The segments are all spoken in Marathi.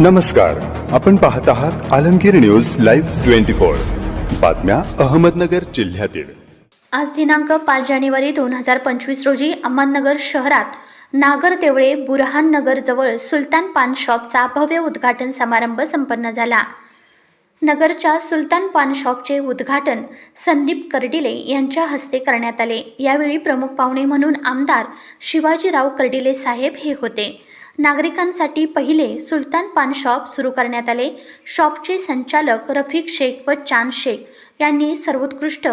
नमस्कार. आपण पाहत आहात Alamgir news live twenty four. बातम्या अहमदनगर जिल्ह्यातील. आज दिनांक पाच जानेवारी दोन हजार पंचवीस रोजी अहमदनगर शहरात नागर तेवळे बुरहान नगर जवळ सुलतान पान शॉपचा भव्य उद्घाटन समारंभ संपन्न झाला. नगरच्या सुलतान पान शॉपचे उद्घाटन संदीप कर्डिले यांच्या हस्ते करण्यात आले. यावेळी प्रमुख पाहुणे म्हणून आमदार शिवाजीराव कर्डिले साहेब हे होते. नागरिकांसाठी पहिले सुलतान पान शॉप सुरू करण्यात आले. शॉपचे संचालक रफिक शेख व चांद शेख यांनी सर्वोत्कृष्ट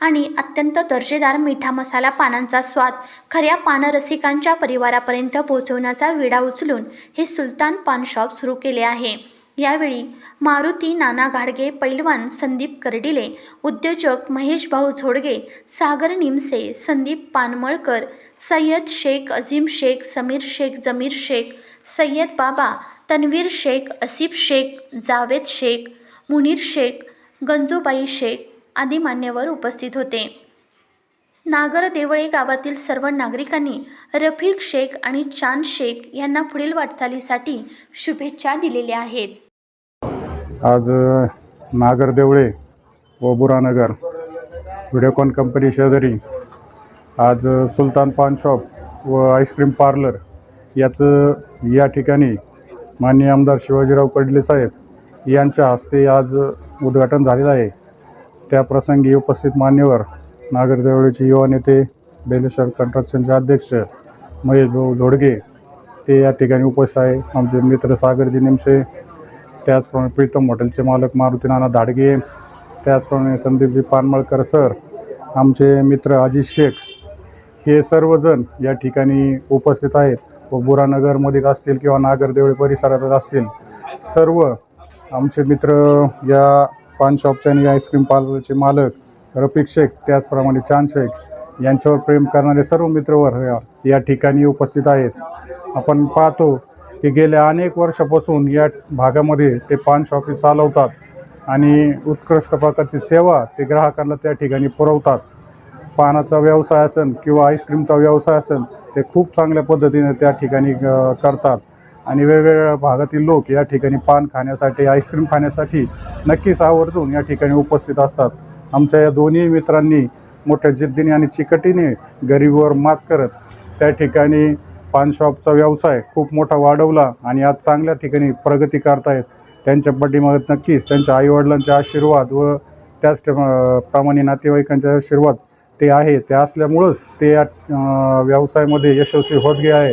आणि अत्यंत दर्जेदार मिठा मसाला पानांचा स्वाद खऱ्या पानरसिकांच्या परिवारापर्यंत पोहोचवण्याचा विडा उचलून हे सुलतान पान शॉप सुरू केले आहे. यावेळी मारुती नाना घाडगे पैलवान संदीप कर्डिले उद्योजक महेश भाऊ झोडगे सागर निमसे संदीप पानमळकर सय्यद शेख अजीम शेख समीर शेख जमीर शेख सय्यद बाबा तन्वीर शेख असिफ शेख जावेद शेख मुनीर शेख गंजूबाई शेख आदी मान्यवर उपस्थित होते. नागर देवळे गावातील सर्व नागरिकांनी रफिक शेख आणि चांद शेख यांना पुढील वाटचालीसाठी शुभेच्छा दिलेल्या आहेत. आज नागरदेवळे व बुरानगर व्हिडिओकॉन कंपनी शेजारी आज सुलतान पान शॉप व आईस्क्रीम पार्लर याचं या ठिकाणी माननीय आमदार शिवाजीराव कडले साहेब यांच्या हस्ते आज उद्घाटन झालेलं आहे. त्या प्रसंगी उपस्थित मान्यवर नागरदेवळेचे युवा नेते बेलेश्वर कन्स्ट्रक्शनचे अध्यक्ष महेश भाऊ झोडगे ते या ठिकाणी उपस्थित आहे. आमचे मित्र सागरजी निमसे त्याचप्रमाणे प्रीतम हॉटेलचे मालक मारुती नाना धाडगे त्याचप्रमाणे संदीपजी पानमळकर सर आमचे मित्र अजित शेख हे सर्वजण या ठिकाणी उपस्थित आहेत. व बुरानगरमधील असतील किंवा नागरदेवळे परिसरातच असतील सर्व आमचे मित्र या पान शॉपचे आणि आईस्क्रीम पार्लरचे मालक रफिक शेख त्याचप्रमाणे चांद शेख यांच्यावर प्रेम करणारे सर्व मित्रवर या ठिकाणी उपस्थित आहेत. आपण पाहतो की गेल्या अनेक वर्षापासून या भागामध्ये ते पान शॉपी चालवतात आणि उत्कृष्ट प्रकारची सेवा ते ग्राहकांना त्या ठिकाणी पुरवतात. पानाचा व्यवसाय असेल किंवा आईस्क्रीमचा व्यवसाय असेल ते खूप चांगल्या पद्धतीने त्या ठिकाणी करतात. आणि वेगवेगळ्या भागातील लोक या ठिकाणी पान खाण्यासाठी आईस्क्रीम खाण्यासाठी नक्कीच आवर्जून या ठिकाणी उपस्थित असतात. आमच्या या दोन्ही मित्रांनी मोठ्या जिद्दीने आणि चिकटीने गरिबीवर मात करत त्या ठिकाणी पान शॉपचा व्यवसाय खूप मोठा वाढवला आणि आज चांगल्या ठिकाणी प्रगती करतायत. त्यांच्या पाठीमागे नक्कीच त्यांच्या आईवडिलांचे आशीर्वाद व त्याच प्रमाणे नातेवाईकांचे आशीर्वाद ते आहे. ते असल्यामुळंच ते या व्यवसायामध्ये यशस्वी होत गे आहे.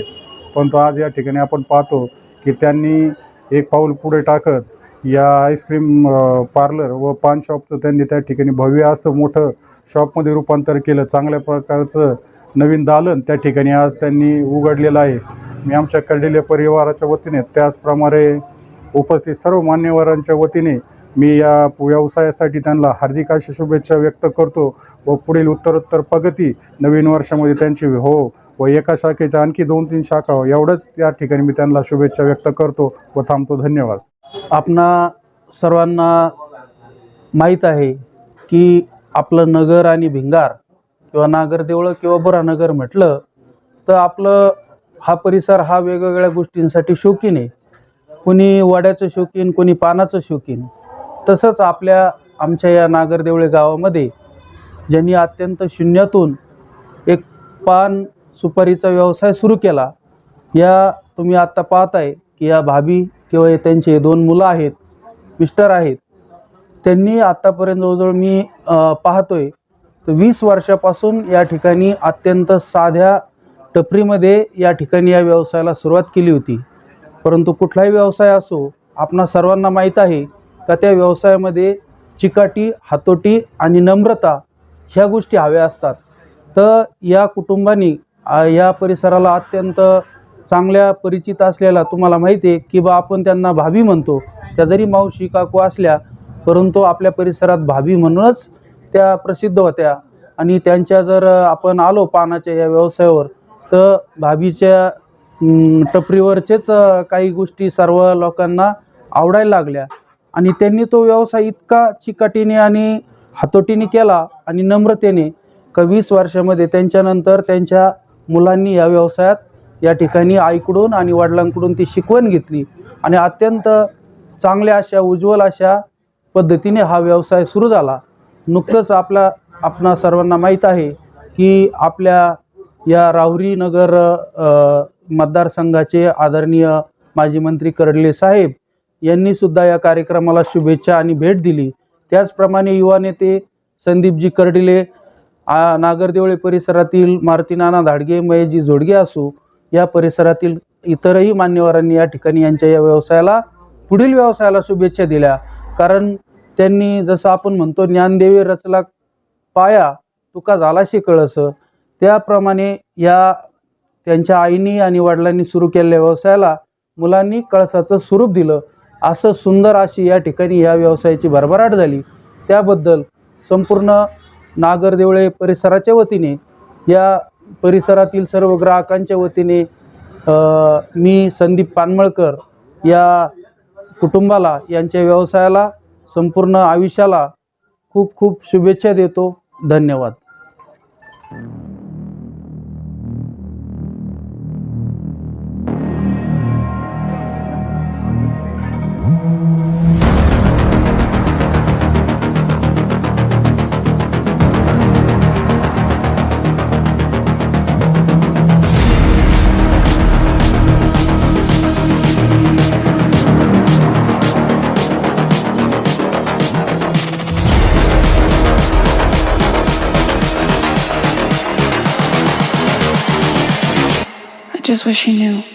परंतु आज या ठिकाणी आपण पाहतो की त्यांनी एक पाऊल पुढे टाकत या आईस्क्रीम पार्लर व पान शॉपचं त्यांनी त्या ठिकाणी भव्य असं मोठं शॉपमध्ये रूपांतर केलं. चांगल्या प्रकारचं नवीन दालन त्या ठिकाणी आज त्यांनी उघडलेलं आहे. मी आमच्या कर्डिले परिवाराच्या वतीने त्याचप्रमाणे उपस्थित सर्व मान्यवरांच्या वतीने मी या व्यवसायासाठी त्यांना हार्दिक अशा शुभेच्छा व्यक्त करतो व पुढील उत्तरोत्तर प्रगती नवीन वर्षामध्ये त्यांची हो व एका शाखेच्या आणखी दोन तीन शाखा हो, एवढंच त्या ठिकाणी मी त्यांना शुभेच्छा व्यक्त करतो व थांबतो. धन्यवाद. आपणा सर्वांना माहीत आहे की आपलं नगर आणि भिंगार किंवा नागरदेवळं किंवा बुरानगर म्हटलं तर आपलं हा परिसर हा वेगवेगळ्या गोष्टींसाठी शौकीन आहे. कोणी वड्याचं शौकीन कोणी पानाचं शौकीन. तसंच आपल्या आमच्या या नागरदेवळे गावामध्ये ज्यांनी अत्यंत शून्यातून एक पान सुपारीचा व्यवसाय सुरू केला या तुम्ही आत्ता पाहताय की या भाभी किंवा हे त्यांचे दोन मुलं आहेत मिस्टर आहेत त्यांनी आत्तापर्यंत जवळजवळ मी पाहतोय तर वीस वर्षापासून या ठिकाणी अत्यंत साध्या टपरीमध्ये या ठिकाणी या व्यवसायाला सुरुवात केली होती. परंतु कुठलाही व्यवसाय असो आपणा सर्वांना माहीत आहे का त्या व्यवसायामध्ये चिकाटी हातोटी आणि नम्रता ह्या गोष्टी हव्या असतात. तर या कुटुंबानी या परिसराला अत्यंत चांगल्या परिचित असलेला तुम्हाला माहिती आहे की बा आपण त्यांना भाभी म्हणतो. त्या जरी मावशी काकू असल्या परंतु आपल्या परिसरात भाभी म्हणूनच त्या प्रसिद्ध होत्या. आणि त्यांच्या जर आपण आलो पानाच्या या व्यवसायावर तर भाभीच्या टपरीवरचेच काही गोष्टी सर्व लोकांना आवडायला लागल्या. आणि त्यांनी तो व्यवसाय इतका चिकाटीने आणि हातोटीने केला आणि नम्रतेने का वीस वर्षामध्ये त्यांच्यानंतर त्यांच्या मुलांनी या व्यवसायात या ठिकाणी आईकडून आणि वडिलांकडून ती शिकवण घेतली. आणि अत्यंत चांगल्या अशा उज्ज्वल अशा पद्धतीने हा व्यवसाय सुरू झाला. नुकतंच आपला आपणा सर्वांना माहीत आहे की आपल्या या राहुरी नगर मतदारसंघाचे आदरणीय माजी मंत्री कर्डले साहेब यांनी सुद्धा या कार्यक्रमाला शुभेच्छा आणि भेट दिली. त्याचप्रमाणे युवा नेते संदीपजी कर्डिले आ, नागरदेवळे परिसरातील मारुतीनाना धाडगे मयजी जोडगे असू या परिसरातील इतरही मान्यवरांनी या ठिकाणी यांच्या या व्यवसायाला पुढील व्यवसायाला शुभेच्छा दिल्या. कारण त्यांनी जसं आपण म्हणतो ज्ञानदेवी रचला पाया तुका झालाशी कळस. त्याप्रमाणे या त्यांच्या आईनी आणि वडिलांनी सुरू केलेल्या व्यवसायाला मुलांनी कळसाचं स्वरूप दिलं. असं सुंदर अशी या ठिकाणी या व्यवसायाची भरभराट झाली. त्याबद्दल संपूर्ण नागरदेवळे परिसराच्या वतीने या परिसरातील सर्व ग्राहकांच्या वतीने मी संदीप पानमळकर या कुटुंबाला यांच्या व्यवसायाला संपूर्ण आयुष्याला खूप खूप शुभेच्छा देतो. धन्यवाद. Just wish you knew.